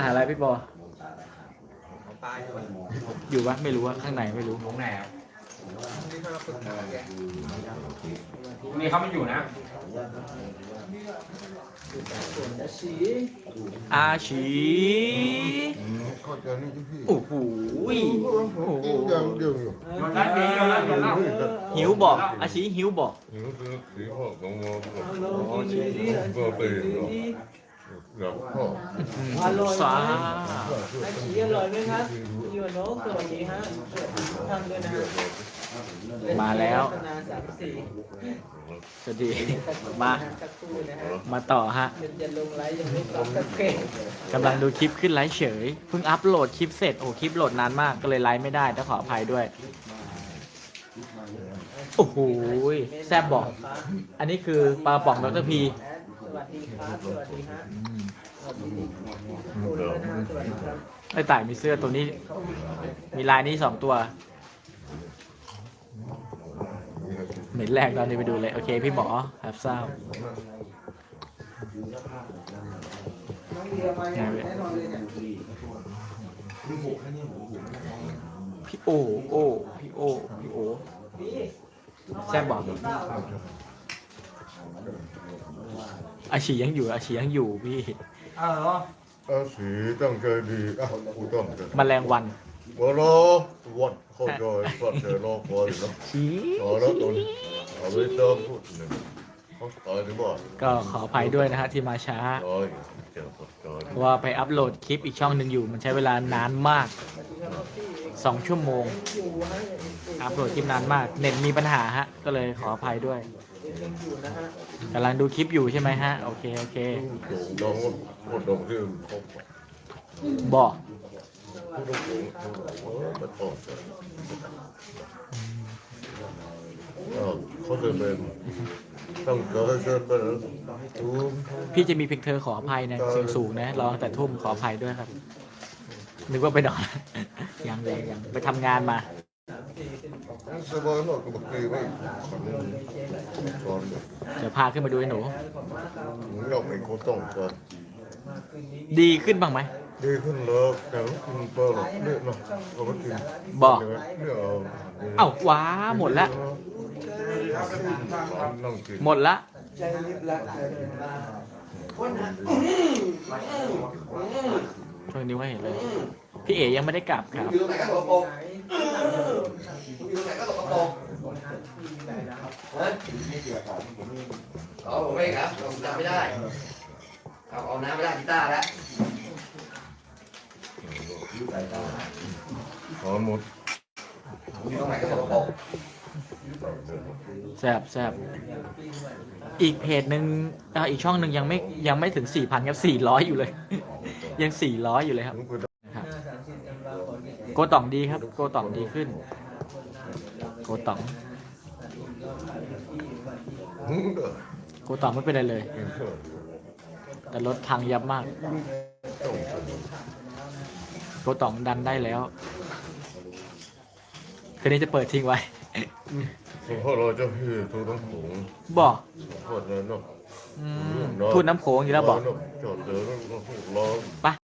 อ่าอะไรพี่บอของปลาอยู่อยู่ปะไม่รู้ว่าข้างในไม่รู้ วงไหนครับนี่ถ้าเราฝึกหาแกพรุ่งนี้เขาไม่อยู่นะอาชีเข้าใจนี่ที่พี่โอ้โหยยังเดียวอยู่โยนแล้วเดี๋ยวแล้วเดี๋ยวแล้วหิวบอกอาชีหิวบอกหิวคือสีพ่อของงอก็ไปห ลับพ่ออร่อยสาอาชีอร่อยไหมครับอยู่โน้ตสวัสดีฮะทำด้วยนะฮะมาแล้วนาสามสี่สวัสดี มา สักครู่นะฮะมาต่อฮะมันจะลงไลฟ์ยังไม่ตอบสักเกตกำลังดูคลิปขึ้นไลฟ์เฉย เพิ่งอัพโหลดคลิปเสร็จ โอ้ คลิปโหลดนานมาก ก็เลยไลฟ์ไม่ได้ต้องขออภัยด้วย โอ้โห แซบบอก อันนี้คือปลาป่องดรพี วัสดีครับสวัสดีฮะสวัสดีคุณด้วยนะฮะสวัสดีครับไอ้ต่ายมีเสื้อตัวนี้ มีลายนี้สองตัว เหม็นแรกตอนนี้ไปดูเลย โอเค พี่หมอครับทราบน้องเบียร์มาอย่างแน่นอนเลยเนี่ยพี่โอโอพี่โอพี่โอพี่แซบบอก อาชียังอยู่อาชียังอยู่พี่เอออาสีตั้งใจดีอะกูต้องจะมแมลงวันวรอวัดเข้าใจวัดเจอรอคอยเนาะชี้ต่อแล้วตอนเอาไว้เติมพูดหนึ่งเขาตายหรือเปล่าก็ขออภัยด้วยนะฮะที่มาช้าตายเจ็บปวดตายเพราะว่าไปอัพโหลดคลิปอีกช่องหนึ่งอยู่ มันใช้เวลานานมาก2ชั่วโมง อัพโหลดคลิปนานมาก เน็ตมีปัญหาฮะ ก็เลยขออภัยด้วยกำลังดูคลิปอยู่ใช่ไหมฮะ โอเค โอเคน้องก็ดองที่เขาบอกผู้ต้อนออกเขาจะเป็นต้องเกิดเกิดไปแล้วพี่จะมีเพียงเธอขออภัยนะเสียงสูงนะร้องแต่ทุ่มขออภัยด้วยครับ นึกว่าไปนอนยังเลยยังไปทำงานมา สบายหน่อยก็บอกดีไม่ตอนเดี๋ยวพาขึ้นมาดูให้หนู เราไม่เขาต้องการดีขึ้นบ้างไหม ดีขึ้นแล้วแต่กินเปล่าเนี่ยเนาะเราก็กินบอก เนี่ยเอาเอ้าว้าหมดละ นั่งกินหมดละ ใจลิบละใจลิบละ ช่วงนี้ว่าเห็นเลย พี่เอ๋ยังไม่ได้กลับครับ อยู่ตรงไหนก็ตกปกอยู่ตรงไหนก็ตกปกอ๋อผมเองครับผมจำไม่ได้เอาเอาน้ำไม่ได้กีตาร์แล้วถอนหมดอยู่ตรงไหนก็ตกปกแซบแซบอีกเพจหนึ่งอ่าอีกช่องหนึ่งยังไม่ยังไม่ถึงสี่พันครับสี่ร้อยอยู่เลย ยังสี่ร้อยอยู่เลยครับมึงไปนะครับห้าสามสิบกันเราขอเก็บโกต่องดีครับ โกต่องดีขึ้น โกต่องมึงเด้อโกต่องไม่เป็นไรเลยกินเถอะแต่รถพังยับมากต้องโกต่องดันได้แล้วคืนนี้จะเปิดทิ้งไว้เพราะเราจะพี่ทุกทั้งผงบอกทอดเลยเนาะ อืมทูดน้ำโขงอยู่แล้วบอก จอดเดินแล้วเรา